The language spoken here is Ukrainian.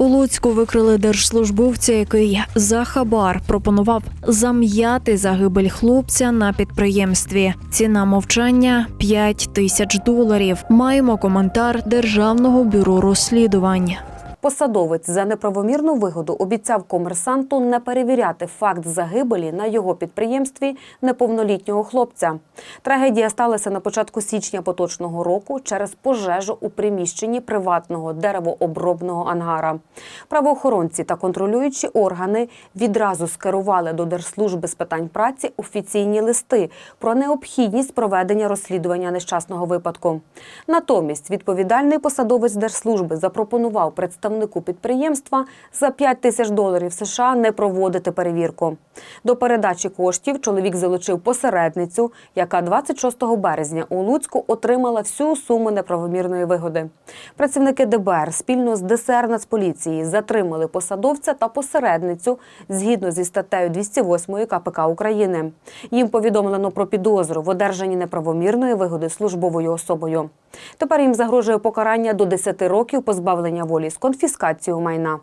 У Луцьку викрили держслужбовця, який за хабар пропонував зам'яти загибель хлопця на підприємстві. Ціна мовчання 5 тисяч доларів. Маємо коментар Державного бюро розслідувань. Посадовець за неправомірну вигоду обіцяв комерсанту не перевіряти факт загибелі на його підприємстві неповнолітнього хлопця. Трагедія сталася на початку січня поточного року через пожежу у приміщенні приватного деревообробного ангара. Правоохоронці та контролюючі органи відразу скерували до Держслужби з питань праці офіційні листи про необхідність проведення розслідування нещасного випадку. Натомість відповідальний посадовець держслужби запропонував представнику підприємства за 5 тисяч доларів США не проводити перевірку. До передачі коштів чоловік залучив посередницю, яка 26 березня у Луцьку отримала всю суму неправомірної вигоди. Працівники ДБР спільно з ДСР Нацполіції затримали посадовця та посередницю згідно зі статтею 208 КПК України. Їм повідомлено про підозру в одержанні неправомірної вигоди службовою особою. Тепер їм загрожує покарання до 10 років позбавлення волі з конфіскацією майна.